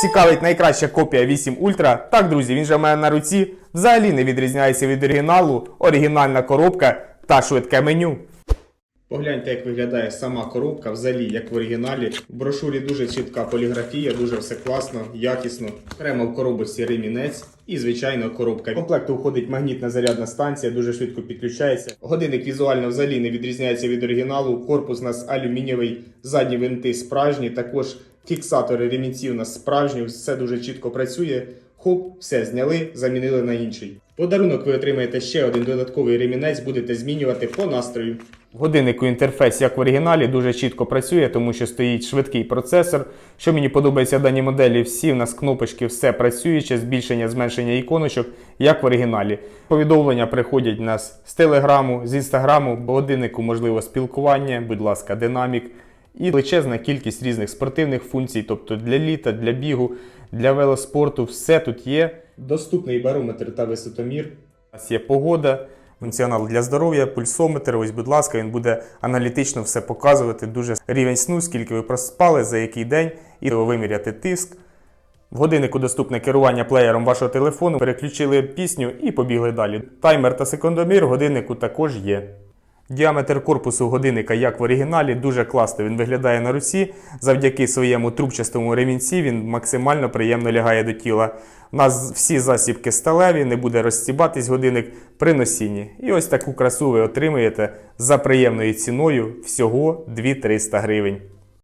Цікавить найкраща копія 8 Ultra. Так, друзі, він же в мене на руці. Взагалі не відрізняється від оригіналу, оригінальна коробка та швидке меню. Погляньте, як виглядає сама коробка взагалі, як в оригіналі. В брошурі дуже чітка поліграфія, дуже все класно, якісно. Прямо в коробочці ремінець і, звичайно, коробка. В комплекту входить магнітна зарядна станція, дуже швидко підключається. Годинник візуально взагалі не відрізняється від оригіналу. Корпус у нас алюмінієвий, задні винти справжні, також фіксатори ремінців у нас справжні, все дуже чітко працює. Хоп, все зняли, замінили на інший. Подарунок ви отримаєте ще один додатковий ремінець, будете змінювати по настрою. Годиннику інтерфейс, як в оригіналі, дуже чітко працює, тому що стоїть швидкий процесор. Що мені подобається в даній моделі, всі в нас кнопочки, все працююче, збільшення, зменшення іконочок, як в оригіналі. Повідомлення приходять в нас з телеграму, з інстаграму, годиннику можливо спілкування, будь ласка, динамік. І величезна кількість різних спортивних функцій, тобто для літа, для бігу, для велоспорту, все тут є. Доступний барометр та висотомір. У нас є погода, функціонал для здоров'я, пульсометр. Ось, будь ласка, він буде аналітично все показувати. Дуже рівень сну, скільки ви проспали, за який день, і виміряти тиск. В годиннику доступне керування плеєром вашого телефону. Переключили пісню і побігли далі. Таймер та секундомір в годиннику також є. Діаметр корпусу годинника, як в оригіналі, дуже класно. Він виглядає на руці. Завдяки своєму трубчастому ремінці він максимально приємно лягає до тіла. У нас всі засібки сталеві, не буде розстібатись годинник при носінні. І ось таку красу ви отримаєте за приємною ціною всього 2300 гривень.